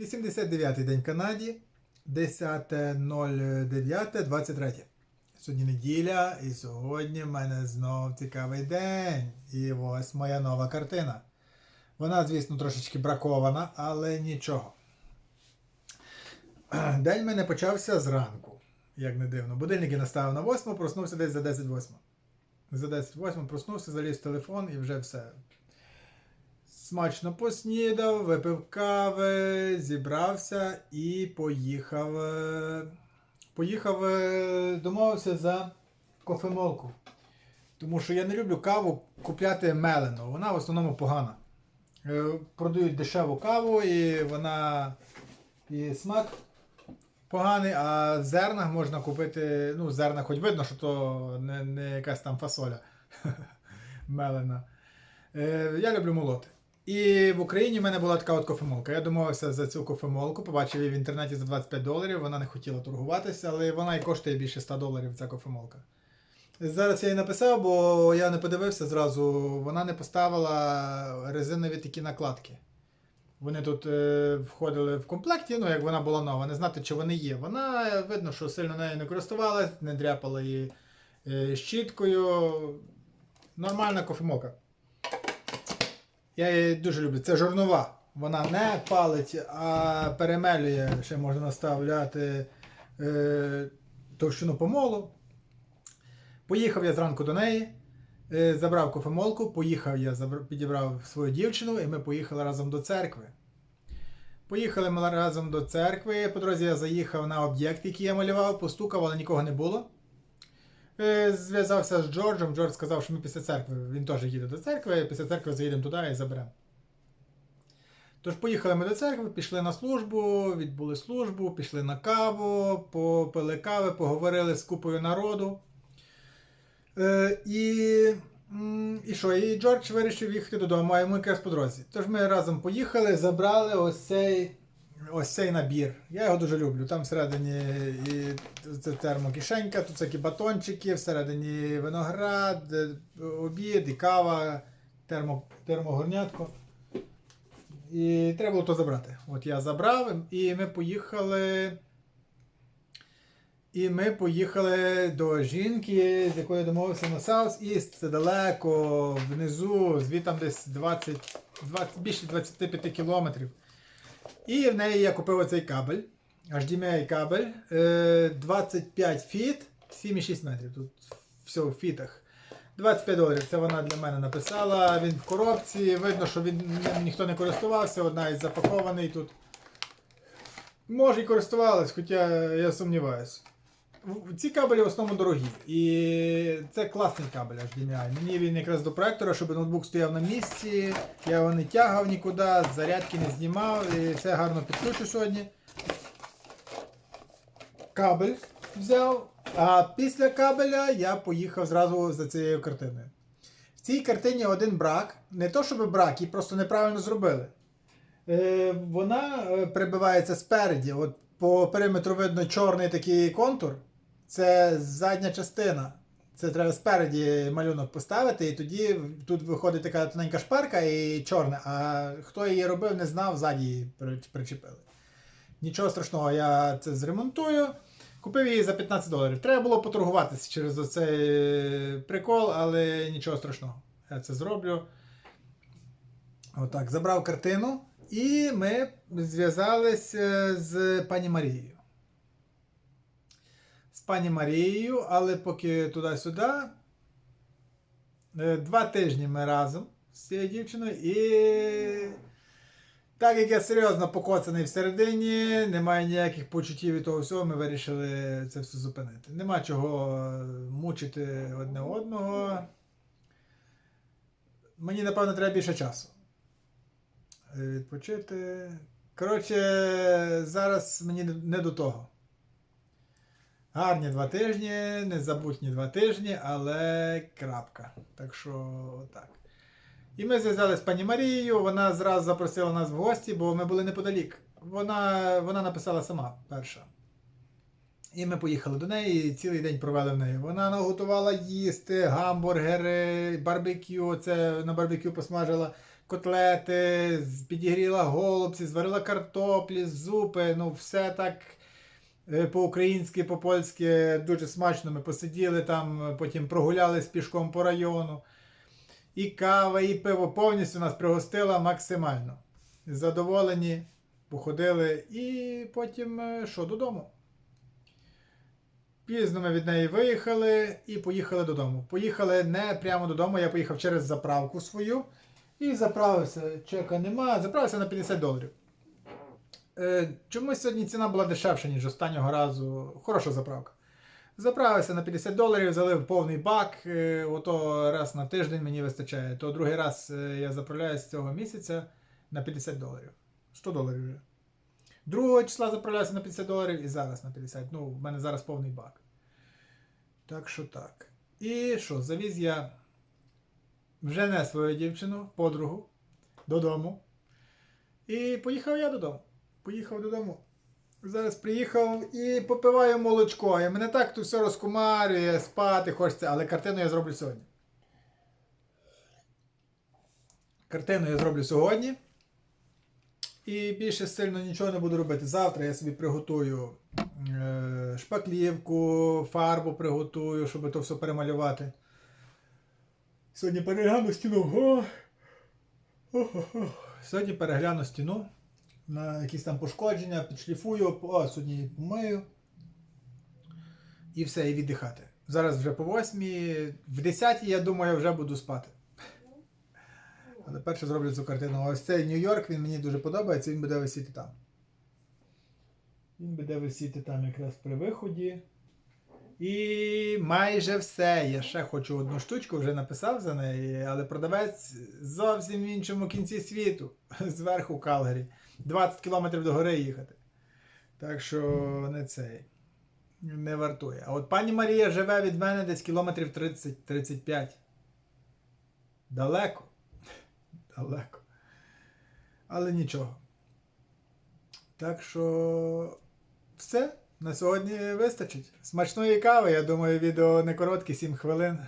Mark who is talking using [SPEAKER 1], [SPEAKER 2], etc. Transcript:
[SPEAKER 1] 89-й день в Канаді, 10.09.23. Сьогодні неділя, і сьогодні в мене знов цікавий день. І ось моя нова картина. Вона, звісно, трошечки бракована, але нічого. День в мене почався зранку, як не дивно. Будильник я наставив на 8, проснувся десь за 10.08. За 10.08 проснувся, заліз в телефон і вже все. Смачно поснідав, випив кави, зібрався і поїхав. е, Поїхав, е, домовився за кофемолку. Тому що я не люблю каву купляти мелену. Вона в основному погана. Е, Продають дешеву каву і вона і смак поганий, а в зернах можна купити. Ну, в хоч видно, що то не, не якась там фасоля мелена. Я люблю молоти. І в Україні в мене була така от кофемолка. Я домовився за цю кофемолку, побачив її в інтернеті за 25 доларів. Вона не хотіла торгуватися, але вона і коштує більше 100 доларів ця кофемолка. Зараз я їй написав, бо я не подивився зразу. Вона не поставила резинові такі накладки. Вони тут е, входили в комплекті, ну як вона була нова, не знати, чи вони є. Вона е, видно, що сильно нею не користувалась, не дряпала її е, щіткою. Нормальна кофемолка. Я її дуже люблю. Це жорнова. Вона не палить, а перемелює. Ще можна наставляти е, товщину помолу. Поїхав я зранку до неї, е, забрав кофемолку, поїхав я, забр- підібрав свою дівчину, і ми поїхали разом до церкви. Поїхали ми разом до церкви. По дорозі я заїхав на об'єкт, який я малював, постукав, але нікого не було. Е, Зв'язався з Джорджем. Джордж сказав, що ми після церкви, він теж їде до церкви, після церкви заїдемо туди і заберемо. Тож поїхали ми до церкви, пішли на службу, відбули службу, пішли на каву, попили кави, поговорили з купою народу. Е, і, і що? І Джордж вирішив їхати додому, а йому якраз по дорозі. Тож ми разом поїхали, забрали ось цей, ось цей набір. Я його дуже люблю. Там всередині і це термокишенька, тут всякі батончики, всередині виноград, е, обід і кава, термо, термогорнятко. І треба було то забрати. От я забрав, і ми поїхали. І ми поїхали до жінки, з якою домовився на South East. Це далеко, внизу, звідти десь 20, 20, більше 25 кілометрів. І в неї я купив оцей кабель, HDMI кабель, е, 25 фіт, 7,6 метрів. Тут все в фітах. 25 доларів. Це вона для мене написала. Він в коробці. Видно, що він ніхто не користувався, одна із запакований тут. Може і користувалась, хоча я сумніваюся. Ці кабелі в основному дорогі. І це класний кабель HDMI. Мені він якраз до проектора, щоб ноутбук стояв на місці. Я його не тягав нікуди, зарядки не знімав і все гарно підключу сьогодні. Кабель взяв. А після кабеля я поїхав зразу за цією картиною. В цій картині один брак. Не то, щоб брак, її просто неправильно зробили. Е, вона е, прибивається спереді. От по периметру видно чорний такий контур. Це задня частина. Це треба спереді малюнок поставити, і тоді тут виходить така тоненька шпарка і чорна. А хто її робив, не знав, ззаді її причепили. Нічого страшного, я це зремонтую. Купив її за 15 доларів. Треба було поторгуватися через оцей прикол, але нічого страшного. Я це зроблю. Отак, забрав картину, і ми зв'язалися з пані Марією. З пані Марією, але поки туди-сюди. Е, Два тижні ми разом з цією дівчиною, і так як я серйозно покоцаний всередині, немає ніяких почуттів від того всього, ми вирішили це все зупинити. Нема чого е, мучити одне одного. Мені, напевно, треба більше часу. Е, Відпочити. Коротше, зараз мені не до того. Гарні два тижні, незабутні два тижні, але крапка. Так що так. І ми зв'язалися з пані Марією, вона зразу запросила нас в гості, бо ми були неподалік. Вона, вона написала сама перша. І ми поїхали до неї і цілий день провели в неї. Вона наготувала їсти, гамбургери, барбекю. Це на барбекю посмажила котлети, підігріла голубці, зварила картоплі, зупи, ну все так по-українськи, по-польськи дуже смачно. Ми посиділи там, е, потім прогулялись пішком по району. І кава, і пиво повністю нас пригостила максимально. Задоволені, походили і потім е, що, додому. Пізно ми від неї виїхали і поїхали додому. Поїхали не прямо додому, я поїхав через заправку свою і заправився. Чека нема, заправився на 50 доларів. Е, чомусь сьогодні ціна була дешевша, ніж останнього разу. Хороша заправка. Заправився на 50 доларів, залив повний бак. е, ото раз на тиждень мені вистачає. То другий раз е, я заправляюсь цього місяця на 50 доларів. 100 доларів вже. Другого числа заправляюся на 50 доларів і зараз на 50. Ну, в мене зараз повний бак. Так що так. І що, завіз я вже не свою дівчину, подругу, додому. І поїхав я додому. Поїхав додому. Зараз приїхав і попиваю молочко. І мене так тут все розкумарює, спати хочеться, але картину я зроблю сьогодні. Картину я зроблю сьогодні. І більше сильно нічого не буду робити. Завтра я собі приготую е, шпаклівку, фарбу приготую, щоб то все перемалювати. Сьогодні перегляну стіну. О! Сьогодні перегляну стіну на якісь там пошкодження, підшліфую, о, сьогодні помию. І все, і віддихати. Зараз вже по восьмій, в 10 я думаю, вже буду спати. Але перше зроблю цю картину. Ось цей Нью-Йорк, він мені дуже подобається, він буде висіти там. Він буде висіти там якраз при виході. І майже все. Я ще хочу одну штучку, вже написав за неї, але продавець зовсім в іншому кінці світу, зверху Калгарі. 20 кілометрів до гори їхати. Так що не цей. Не вартує. А от пані Марія живе від мене десь кілометрів 30-35. Далеко. Далеко. Але нічого. Так що все. На сьогодні вистачить. Смачної кави, я думаю, відео не короткі, 7 хвилин.